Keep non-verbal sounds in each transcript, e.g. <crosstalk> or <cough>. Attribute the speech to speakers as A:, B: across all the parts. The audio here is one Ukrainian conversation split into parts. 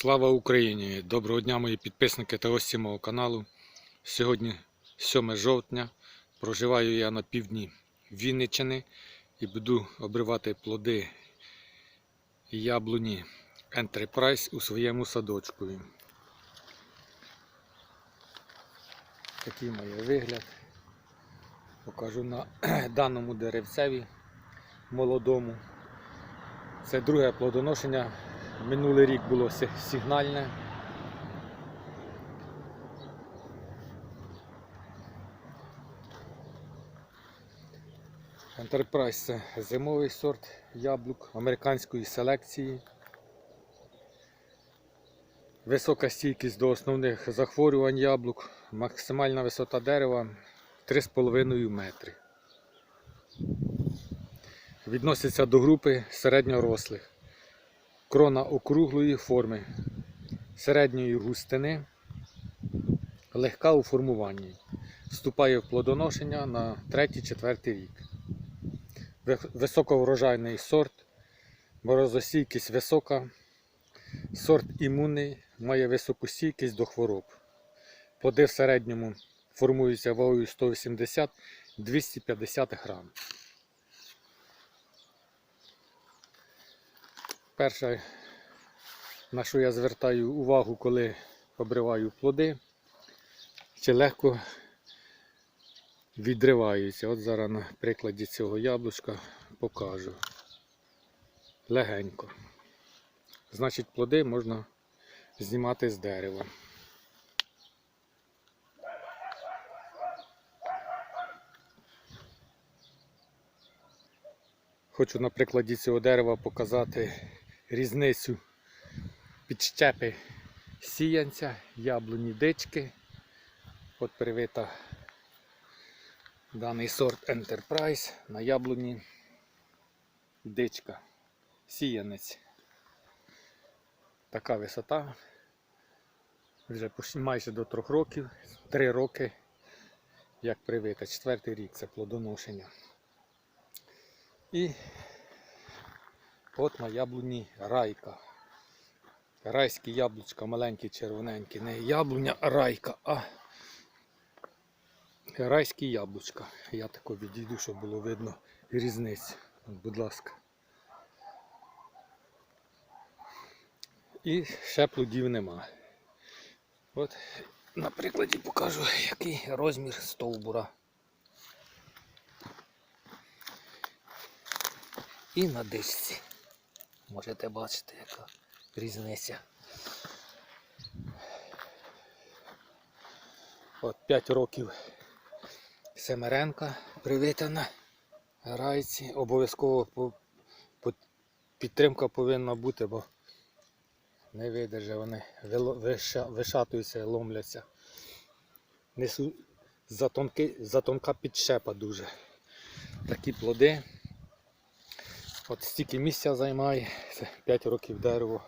A: Слава Україні! Доброго дня, мої підписники та гості мого каналу. Сьогодні 7 жовтня. Проживаю я на півдні Вінниччини і буду обривати плоди яблуні Enterprise у своєму садочку. Такий має вигляд. Покажу на <clears throat> даному деревцеві молодому. Це друге плодоношення. Минулий рік було сигнальне. Enterprise це зимовий сорт яблук американської селекції. Висока стійкість до основних захворювань яблук, максимальна висота дерева 3,5 метри. Відноситься до групи середньорослих. Крона округлої форми, середньої густини, легка у формуванні. Вступає в плодоношення на 3-4 рік. Ви- Високоврожайний сорт, морозостійкість висока, сорт імунний, має високу стійкість до хвороб. Плоди в середньому формуються вагою 180-250 грам. Перше, на що я звертаю увагу, коли обриваю плоди, чи легко відриваються. От зараз на прикладі цього яблучка покажу. Легенько. Значить, плоди можна знімати з дерева. Хочу на прикладі цього дерева показати різницю підщепи сіянця, яблуні дички. От привита даний сорт Enterprise на яблуні дичка. Сіянець. Така висота. Вже майже до трьох років, три роки, як привита. Четвертий рік це плодоношення. І от на яблуні райка. Райські яблучка, маленькі, червоненькі. Не яблуня, райка, а райські яблучка. Я тако відійду, щоб було видно різницю. Будь ласка. І ще плодів нема. От на прикладі покажу, який розмір стовбура. І на дишці. Можете бачити, яка різниця. От 5 років Семеренка привитана райці. Обов'язково підтримка повинна бути, бо не видержи, вони вишатуються, ломляться. Несу затонка підщепа дуже. Такі плоди. От стільки місця займає, це 5 років дерево.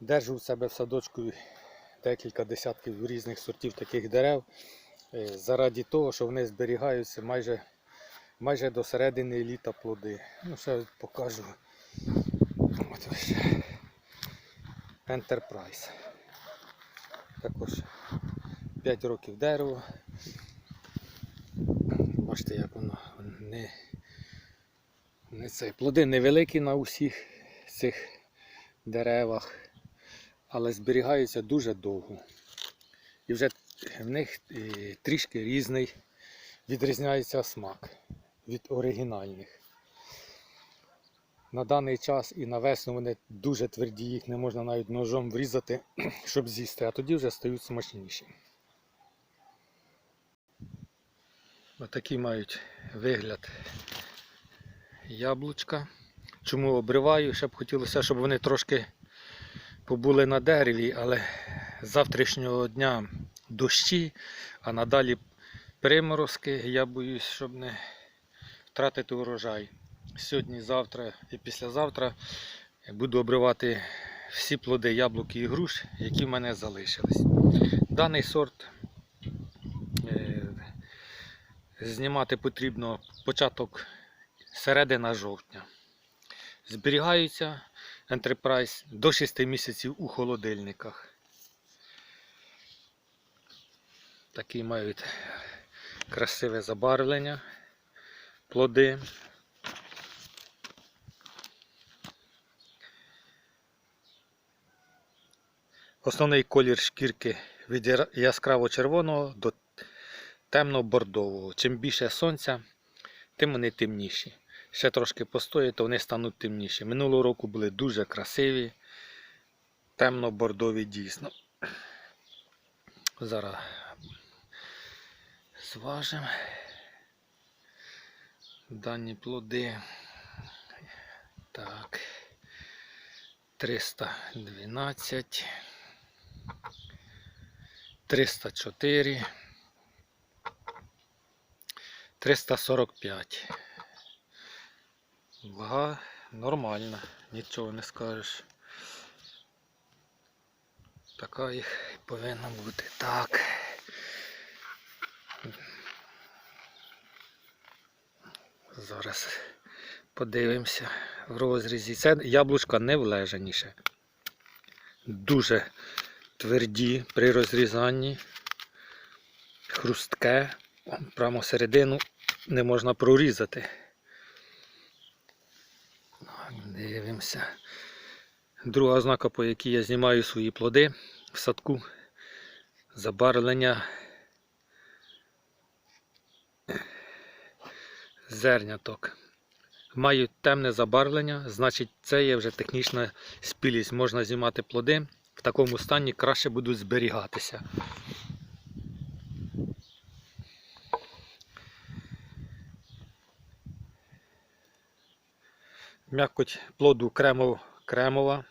A: Держу в себе в садочку декілька десятків різних сортів таких дерев. е, Заради того, що вони зберігаються майже, майже до середини літа плоди. Ну, ще покажу. От ось. Enterprise. Також 5 років дерево. Бачите, як воно не, не цей. Плоди невеликі на усіх цих деревах, але зберігаються дуже довго. І вже в них е, трішки різний відрізняється смак від оригінальних. На даний час і на весну вони дуже тверді, їх не можна навіть ножом врізати, <clears throat> щоб з'їсти, а тоді вже стають смачніші. Отакі мають вигляд яблучка. Чому обриваю? Ще б хотілося, щоб вони трошки побули на дереві, але з завтрашнього дня дощі, а надалі приморозки. Я боюсь, щоб не втратити урожай. Сьогодні, завтра і післязавтра буду обривати всі плоди яблук і груш, які в мене залишились. Даний сорт знімати потрібно початок середина жовтня. Зберігаються Enterprise до 6 місяців у холодильниках. Такі мають красиве забарвлення, плоди. Основний колір шкірки від яскраво-червоного до темно-бордового. Чим більше сонця, тим вони темніші. Ще трошки постоять, то вони стануть темніші. Минулого року були дуже красиві, темно-бордові дійсно. Зараз зважимо дані плоди. Так. 312. 304. 345. Вага нормальна, нічого не скажеш. Така їх повинна бути. Так. Зараз подивимося в розрізі. Це яблучка не влежаніше. Дуже тверді при розрізанні. Хрустке. Прямо середину не можна прорізати. Дивимося. Друга ознака, по якій я знімаю свої плоди в садку. Забарвлення зерняток. Мають темне забарвлення, значить це є вже технічна спілість. Можна знімати плоди. В такому стані краще будуть зберігатися. М'якоть плоду кремов, кремова.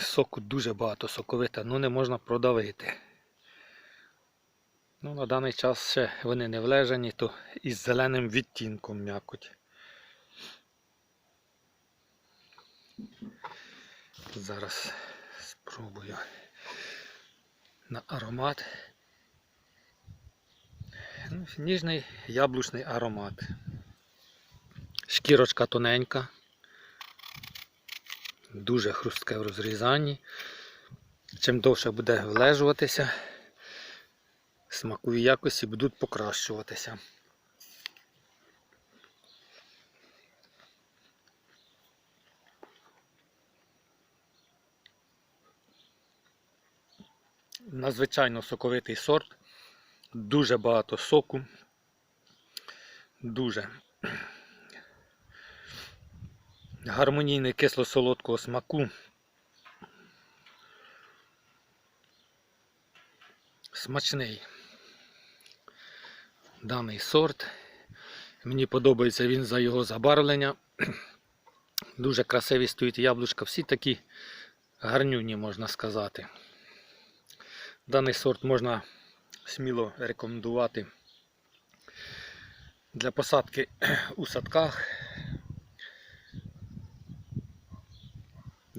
A: Соку дуже багато соковита, ну не можна продавити. Ну, на даний час ще вони не влежані, то із зеленим відтінком м'якоть. Зараз спробую на аромат. Ну, ніжний яблучний аромат. Шкірочка тоненька, дуже хрустке в розрізанні. Чим довше буде влежуватися, смакові якості будуть покращуватися. Надзвичайно соковитий сорт, дуже багато соку, дуже гармонійний кисло-солодкого смаку. Смачний даний сорт. Мені подобається він за його забарвлення. <clears throat> Дуже красиві стоїть яблучка, всі такі гарнюні, можна сказати. Даний сорт можна сміло рекомендувати для посадки <clears throat> у садках.